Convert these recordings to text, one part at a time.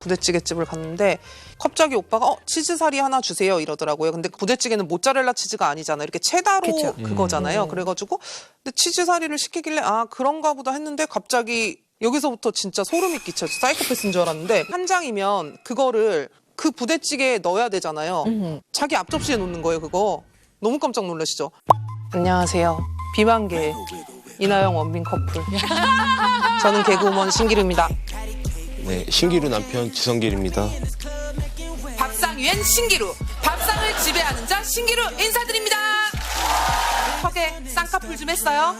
부대찌개집을 갔는데 갑자기 오빠가 어 치즈사리 하나 주세요 이러더라고요. 근데 부대찌개는 모짜렐라 치즈가 아니잖아요. 이렇게 체다로 그쵸. 그거잖아요. 그래가지고 근데 치즈사리를 시키길래 아 그런가 보다 했는데 갑자기 여기서부터 진짜 소름이 끼쳐서 사이코패스인 줄 알았는데 한 장이면 그거를 그 부대찌개에 넣어야 되잖아요. 자기 앞접시에 놓는 거예요 그거. 너무 깜짝 놀라시죠? 안녕하세요. 비만계 이나영 원빈 커플. 저는 개그우먼 신기루입니다. 네, 신기루 남편 지성길입니다. 밥상 위엔 신기루 밥상을 지배하는 자 신기루 인사드립니다 턱에 쌍꺼풀 좀 했어요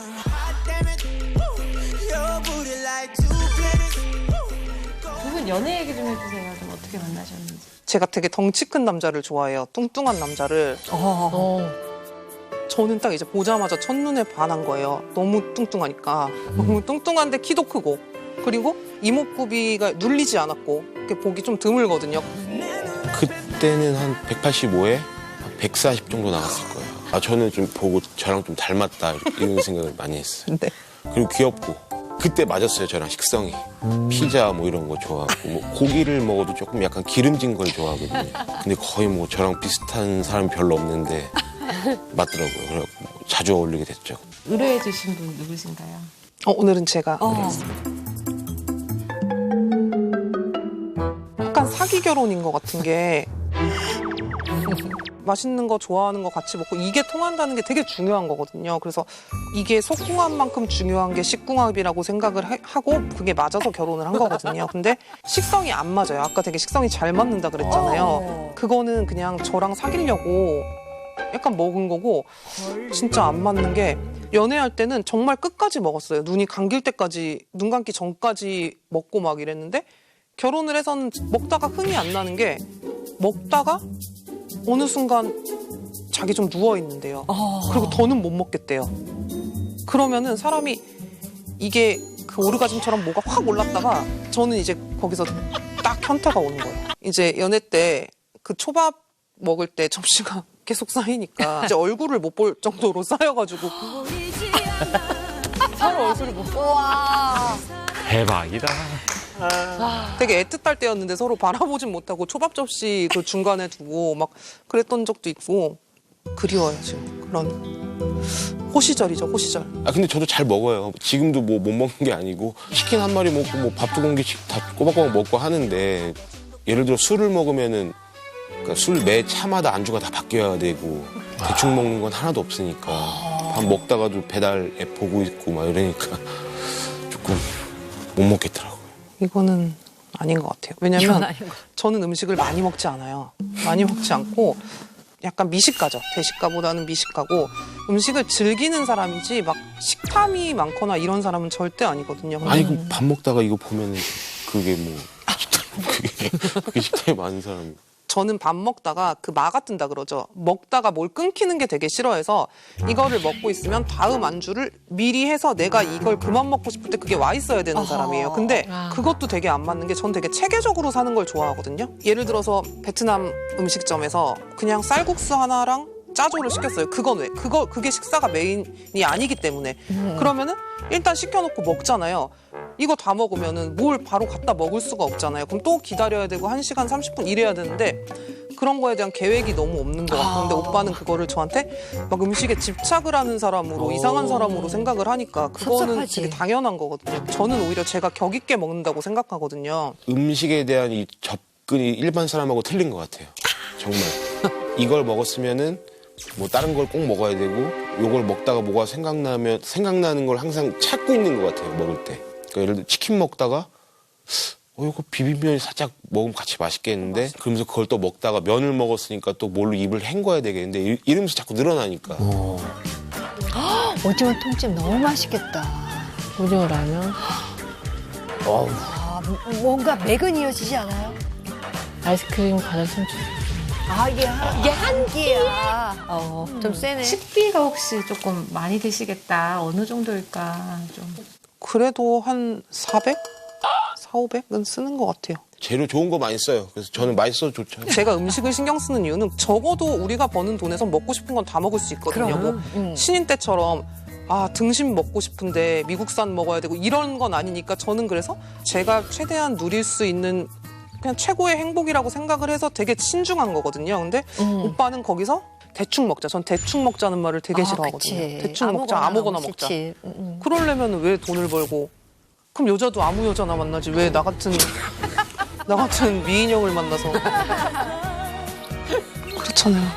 두 분 연애 얘기 좀 해주세요. 좀 어떻게 만나셨는지. 제가 되게 덩치 큰 남자를 좋아해요. 뚱뚱한 남자를. 저는 딱 이제 보자마자 첫눈에 반한 거예요. 너무 뚱뚱하니까. 너무 뚱뚱한데 키도 크고. 그리고 이목구비가 눌리지 않았고. 이렇게 보기 좀 드물거든요. 그때는 한 185에 140 정도 나갔을 거예요. 아, 저는 좀 보고 저랑 좀 닮았다 이런 생각을 많이 했어요. 근데 그리고 귀엽고. 그때 맞았어요, 저랑 식성이. 피자 뭐 이런 거 좋아하고. 뭐 고기를 먹어도 조금 약간 기름진 걸 좋아하거든요. 근데 거의 뭐 저랑 비슷한 사람이 별로 없는데 맞더라고요. 그래서 자주 어울리게 됐죠. 의뢰해 주신 분 누구신가요? 어, 오늘은 제가 약간 사기 결혼인 것 같은 게 맛있는 거 좋아하는 거 같이 먹고 이게 통한다는 게 되게 중요한 거거든요. 그래서 이게 속궁합 만큼 중요한 게 식궁합이라고 생각을 하- 하고 그게 맞아서 결혼을 한 거거든요. 근데 식성이 안 맞아요. 아까 되게 식성이 잘 맞는다 그랬잖아요. 그거는 그냥 저랑 사귀려고 약간 먹은 거고 진짜 안 맞는 게 연애할 때는 정말 끝까지 먹었어요. 눈이 감길 때까지 눈 감기 전까지 먹고 막 이랬는데 결혼을 해서는 먹다가 흥이 안 나는 게 먹다가 어느 순간 자기 좀 누워 있는데요. 그리고 더는 못 먹겠대요. 그러면은 사람이 이게 그 오르가즘처럼 뭐가 확 올랐다가 저는 이제 거기서 딱 현타가 오는 거예요. 이제 연애 때 그 초밥 먹을 때 접시가 계속 쌓이니까 이제 얼굴을 못 볼 정도로 쌓여가지고 서로 얼굴을 못 대박이다. 되게 애틋할 때였는데 서로 바라보진 못하고 초밥 접시 그 중간에 두고 막 그랬던 적도 있고 그리워요 지금 그런 호시절이죠 호시절 아 근데 저도 잘 먹어요. 지금도 뭐 못 먹는 게 아니고 치킨 한 마리 먹고 뭐 밥 두 공기씩 다 꼬박꼬박 먹고 하는데 예를 들어 술을 먹으면은 그러니까 술 매 차마다 안주가 다 바뀌어야 되고 대충 먹는 건 하나도 없으니까 밥 먹다가도 배달 앱 보고 있고 막 이러니까 조금 못 먹겠더라고요. 이거는 아닌 것 같아요. 왜냐면 저는 음식을 많이 먹지 않아요. 많이 먹지 않고 약간 미식가죠. 대식가보다는 미식가고 음식을 즐기는 사람이지 막 식탐이 많거나 이런 사람은 절대 아니거든요. 아니 그밥 먹다가 이거 보면은 그게 뭐 그게 그게 식탐이 많은 사람. 저는 밥 먹다가 그 마가 뜬다 그러죠. 먹다가 뭘 끊기는 게 되게 싫어해서 이거를 먹고 있으면 다음 안주를 미리 해서 내가 이걸 그만 먹고 싶을 때 그게 와 있어야 되는 사람이에요. 근데 그것도 되게 안 맞는 게 전 되게 체계적으로 사는 걸 좋아하거든요. 예를 들어서 베트남 음식점에서 그냥 쌀국수 하나랑 짜조를 시켰어요. 그건 왜? 그거 그게 식사가 메인이 아니기 때문에 그러면은 일단 시켜놓고 먹잖아요. 이거 다 먹으면은 뭘 바로 갖다 먹을 수가 없잖아요. 그럼 또 기다려야 되고 1시간 30분 이래야 되는데 그런 거에 대한 계획이 너무 없는 것 같아요. 근데 오빠는 그거를 저한테 막 음식에 집착을 하는 사람으로 이상한 사람으로 생각을 하니까 그거는 섭섭하지. 되게 당연한 거거든요. 저는 오히려 제가 격 있게 먹는다고 생각하거든요. 음식에 대한 이 접근이 일반 사람하고 틀린 것 같아요. 정말 이걸 먹었으면은 뭐 다른 걸 꼭 먹어야 되고 요걸 먹다가 뭐가 생각나면 생각나는 걸 항상 찾고 있는 것 같아요. 먹을 때. 그러니까 예를 들어 치킨 먹다가 어 이거 비빔면이 살짝 먹으면 같이 맛있겠는데 그러면서 그걸 또 먹다가 면을 먹었으니까 또 뭘로 입을 헹궈야 되겠는데 이- 이러면서 자꾸 늘어나니까 오징어 통찜 너무 맛있겠다. 오징어 라면, 아, 뭔가 맥은 이어지지 않아요? 아이스크림 과자 춤추. 아, 이게, 한, 이게 한 끼야. 어, 좀 세네. 식비가 혹시 조금 많이 드시겠다. 어느 정도일까? 좀. 그래도 한 400? 4, 500은 쓰는 것 같아요. 재료 좋은 거 많이 써요. 그래서 저는 맛있어도 좋죠. 제가 음식을 신경 쓰는 이유는 적어도 우리가 버는 돈에서 먹고 싶은 건 다 먹을 수 있거든요. 뭐 신인 때처럼 아 등심 먹고 싶은데 미국산 먹어야 되고 이런 건 아니니까 저는 그래서 제가 최대한 누릴 수 있는 그냥 최고의 행복이라고 생각을 해서 되게 신중한 거거든요. 근데 음. 오빠는 거기서 대충 먹자. 전 대충 먹자는 말을 되게 아, 싫어하거든요. 그치. 대충 먹자, 아무거나 먹자. 음, 음. 그러려면 왜 돈을 벌고? 그럼 여자도 아무 여자나 만나지 왜 나 같은 나 같은 미인형을 만나서 그렇잖아요.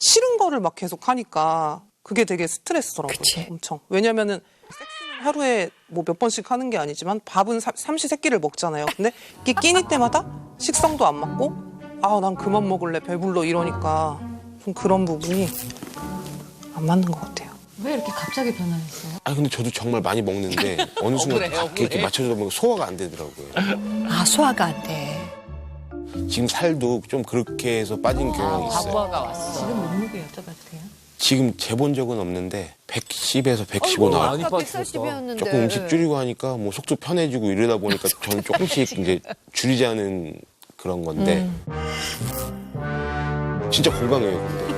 싫은 거를 막 계속 하니까 그게 되게 스트레스더라고요. 그치. 엄청. 왜냐면은 하루에 뭐 몇 번씩 하는 게 아니지만 밥은 사- 삼시 세끼를 먹잖아요. 근데 이게 끼니 때마다 식성도 안 맞고 아 난 그만 먹을래 배불러 이러니까 좀 그런 부분이 안 맞는 것 같아요. 왜 이렇게 갑자기 변화했어요? 아니 근데 저도 정말 많이 먹는데 어느 순간 이렇게, 이렇게 맞춰주다 보면 소화가 안 되더라고요. 아, 소화가 안 돼. 지금 살도 좀 그렇게 해서 빠진 경향이 있어요. 지금 몸무게 여쭤봐도 돼요? 지금 재본 적은 없는데 110에서 115 나와요. 아까 140이었는데. 조금 음식 줄이고 하니까 뭐 속도 편해지고 이러다 보니까 저는 조금씩 이제 줄이자는 그런 건데 진짜 건강해요. 근데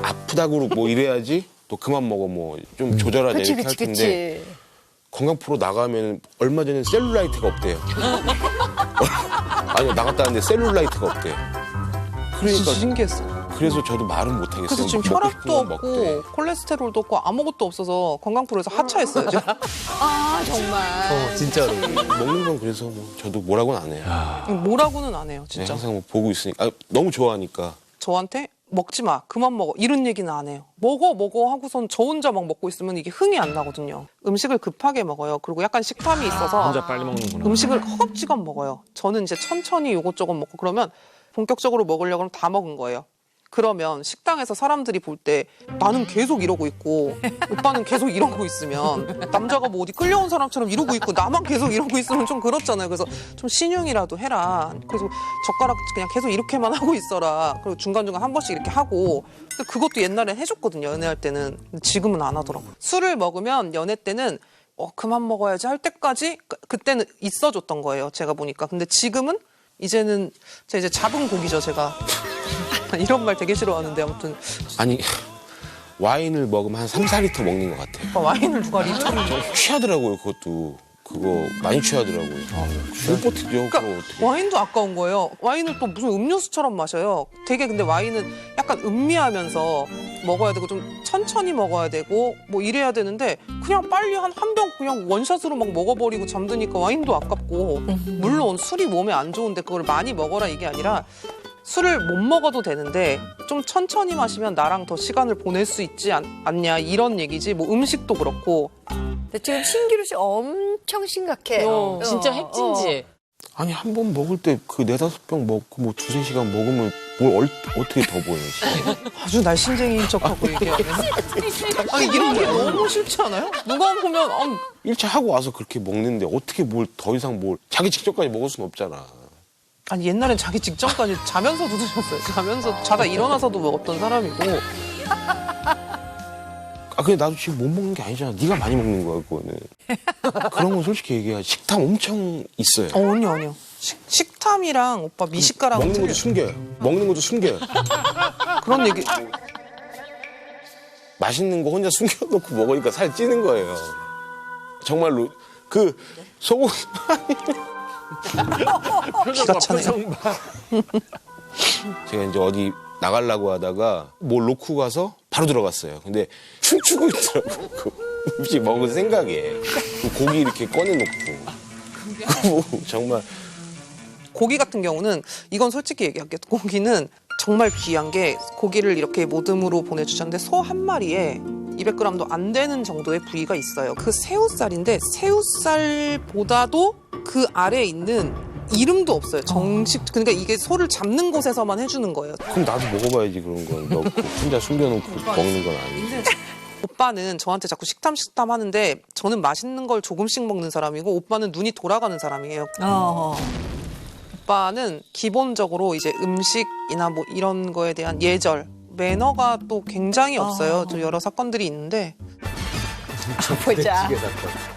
아프다고 뭐 이래야지 또 그만 먹어 뭐 좀 조절하자 그치, 이렇게 할 그치, 텐데 그치. 건강 프로 나가면 얼마 전에 셀룰라이트가 없대요. 아니요 나갔다 왔는데 셀룰라이트가 없대요. 그러니까 신기했어. 그래서 저도 말은 못 하겠어요. 그래서 지금 먹고 혈압도 싶은 건 없고 먹되. 콜레스테롤도 없고 아무것도 없어서 건강 프로에서 하차했어요. 지금. 아, 정말. 진짜로. 먹는 건 그래서 뭐 저도 뭐라고는 안 해요. 뭐라고는 안 해요, 네, 진짜. 항상 뭐 보고 있으니까 아, 너무 좋아하니까 저한테 먹지 마, 그만 먹어 이런 얘기는 안 해요. 먹어 먹어 하고선 저 혼자 막 먹고 있으면 이게 흥이 안 나거든요. 음식을 급하게 먹어요. 그리고 약간 식탐이 있어서 혼자 빨리 먹는구나. 음식을 허겁지겁 먹어요. 저는 이제 천천히 요것저것 먹고 그러면 본격적으로 먹으려고 하면 다 먹은 거예요. 그러면 식당에서 사람들이 볼 때 나는 계속 이러고 있고 오빠는 계속 이러고 있으면 남자가 뭐 어디 끌려온 사람처럼 이러고 있고 나만 계속 이러고 있으면 좀 그렇잖아요. 그래서 좀 신용이라도 해라. 그래서 젓가락 그냥 계속 이렇게만 하고 있어라. 그리고 중간중간 한 번씩 이렇게 하고. 근데 그것도 옛날엔 해줬거든요. 연애할 때는. 지금은 안 하더라고요. 술을 먹으면 연애 때는 어, 그만 먹어야지 할 때까지 그, 그때는 있어줬던 거예요. 제가 보니까. 근데 지금은 이제는 제가 이제 잡은 고기죠, 제가. 이런 말 되게 싫어하는데 아무튼 아니 와인을 먹으면 한 3, 4리터 먹는 것 같아요. 오빠 와인을 누가 리터를 저 취하더라고요 그것도 그거 많이 취하더라고요. 못 버티죠 그거 그러니까 어떻게. 와인도 아까운 거예요. 와인을 또 무슨 음료수처럼 마셔요. 되게 근데 와인은 약간 음미하면서 먹어야 되고 좀 천천히 먹어야 되고 뭐 이래야 되는데 그냥 빨리 한 한 병 그냥 원샷으로 막 먹어버리고 잠드니까 와인도 아깝고 물론 술이 몸에 안 좋은데 그걸 많이 먹어라 이게 아니라 술을 못 먹어도 되는데 좀 천천히 마시면 나랑 더 시간을 보낼 수 있지 않, 않냐 이런 얘기지 뭐 음식도 그렇고 근데 지금 신기루 씨 엄청 심각해. 어, 진짜 핵진지. 아니 한 번 먹을 때 그 네다섯 병 먹고 뭐 두세 시간 먹으면 뭘 얼, 어떻게 더 보여요 진짜. 아주 날씬쟁이인 척하고 얘기하네. 아니 이런 게 너무 싫지 않아요? 누가 보면 아, 1차 하고 와서 그렇게 먹는데 어떻게 뭘 더 이상 뭘 자기 직전까지 먹을 수는 없잖아. 아니 옛날엔 자기 직전까지 자면서도 드셨어요. 자면서 자다 일어나서도 먹었던 사람이고 아 근데 나도 지금 못 먹는 게 아니잖아. 네가 많이 먹는 거야 그거는. 그런 건 솔직히 얘기해. 식탐 엄청 있어요. 어 아니요 아니요 식, 식탐이랑 오빠 미식가랑 먹는. 것도 숨겨요. 먹는 것도 숨겨요. 그런 얘기 맛있는 거 혼자 숨겨놓고 먹으니까 살 찌는 거예요. 정말로 그 소고기 기가 차네요. 제가 이제 어디 나가려고 하다가 뭘 놓고 가서 바로 들어갔어요. 근데 춤추고 있더라고. 그 음식 먹은 생각에 그 고기 이렇게 꺼내놓고 정말 고기 같은 경우는 이건 솔직히 얘기할게요. 고기는 정말 귀한 게 고기를 이렇게 모듬으로 보내주셨는데 소 한 마리에 200g도 안 되는 정도의 부위가 있어요. 그 새우살인데 새우살보다도 그 아래에 있는 이름도 없어요. 정식 그러니까 이게 소를 잡는 곳에서만 해주는 거예요. 그럼 나도 먹어봐야지 그런 건 넣고 혼자 숨겨놓고 먹는 건 아니고 오빠는 저한테 자꾸 식탐 식탐 하는데 저는 맛있는 걸 조금씩 먹는 사람이고 오빠는 눈이 돌아가는 사람이에요. 어. 오빠는 기본적으로 이제 음식이나 뭐 이런 거에 대한 예절, 매너가 또 굉장히 없어요. 저 여러 사건들이 있는데 보자.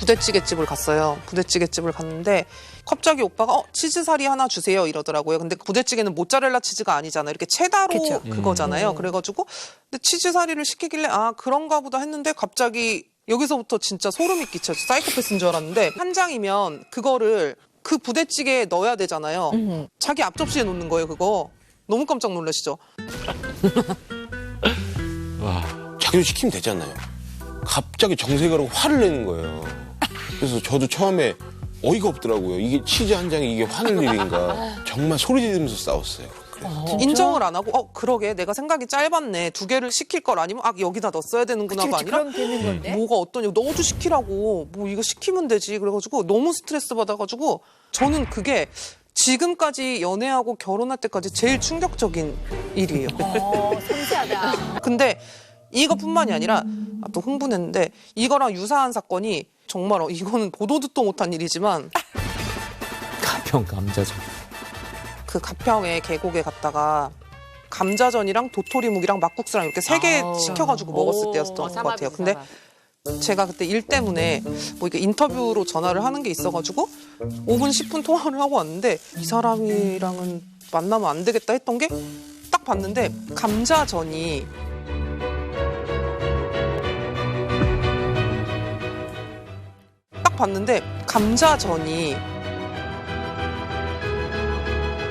부대찌개집을 갔어요. 부대찌개집을 갔는데 갑자기 오빠가 어, 치즈사리 하나 주세요 이러더라고요. 근데 부대찌개는 모짜렐라 치즈가 아니잖아요. 이렇게 체다로 그쵸. 그거잖아요. 그래가지고 근데 치즈사리를 시키길래 아 그런가 보다 했는데 갑자기 여기서부터 진짜 소름이 끼쳐요. 사이코패스인 줄 알았는데 한 장이면 그거를 그 부대찌개에 넣어야 되잖아요. 자기 앞접시에 놓는 거예요, 그거. 너무 깜짝 놀라시죠? 자기도 시키면 되잖아요. 갑자기 정색을 하고 화를 내는 거예요. 그래서 저도 처음에 어이가 없더라고요. 이게 치즈 한 장에 이게 화낼 일인가. 정말 소리 지르면서 싸웠어요. 그래. 인정을 안 하고, 어, 그러게. 내가 생각이 짧았네. 두 개를 시킬 걸 아니면, 아, 여기다 넣었어야 되는구나가 아니라, 그럼 되는 건데. 뭐가 어떠냐고, 너도 시키라고. 뭐, 이거 시키면 되지. 그래가지고, 너무 스트레스 받아가지고, 저는 그게 지금까지 연애하고 결혼할 때까지 제일 충격적인 일이에요. 어, 섬세하다. 근데 이것뿐만이 아니라 아, 또 흥분했는데 이거랑 유사한 사건이 정말 어, 이거는 보도 듣도 못한 일이지만 가평 감자전. 그 가평에 계곡에 갔다가 감자전이랑 도토리묵이랑 막국수랑 이렇게 세 개 아우. 시켜가지고 먹었을 때였던 것 같아요. 근데 제가 그때 일 때문에 뭐 이게 인터뷰로 전화를 하는 게 있어가지고 5분 10분 통화를 하고 왔는데 이 사람이랑은 만나면 안 되겠다 했던 게 딱 봤는데 감자전이 봤는데 감자전이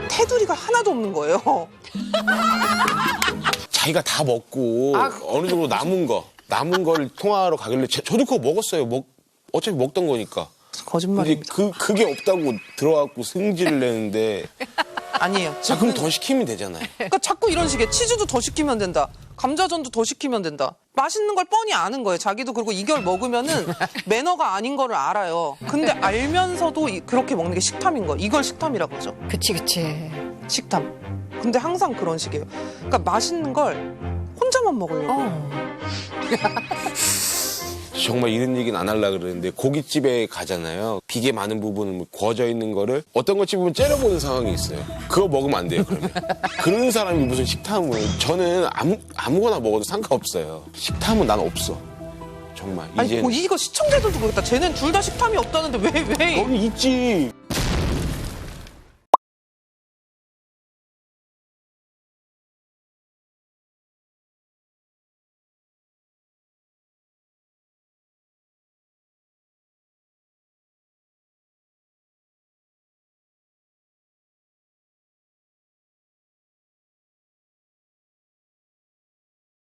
테두리가 하나도 없는 거예요. 자기가 다 먹고 아, 어느 정도 남은 거, 남은 걸 통화하러 가길래 제- 저도 그거 먹었어요. 먹, 어차피 먹던 거니까. 근데 거짓말입니다. 그, 그게 없다고 들어갖고 승질을 내는데 아니에요. 자, 그럼 더 시키면 되잖아요. 그러니까 자꾸 이런 식의 치즈도 더 시키면 된다. 감자전도 더 시키면 된다. 맛있는 걸 뻔히 아는 거예요. 자기도 그리고 이걸 먹으면은 매너가 아닌 거를 알아요. 근데 알면서도 이- 그렇게 먹는 게 식탐인 거예요. 이걸 식탐이라고 하죠. 그치, 그치. 식탐. 근데 항상 그런 식이에요. 그러니까 맛있는 걸 혼자만 먹으려고. 어. 정말 이런 얘기는 안 하려고 그러는데 고깃집에 가잖아요. 비계 많은 부분은 뭐 구워져 있는 거를 어떤 거 집으면 째려보는 상황이 있어요. 그거 먹으면 안 돼요, 그러면. 그런 사람이 무슨 식탐을. 저는 아무, 아무거나 먹어도 상관없어요. 식탐은 난 없어. 정말. 아니 이제 뭐 이거 시청자들도 그렇다. 쟤는 둘 다 식탐이 없다는데 왜 왜? 거기 있지.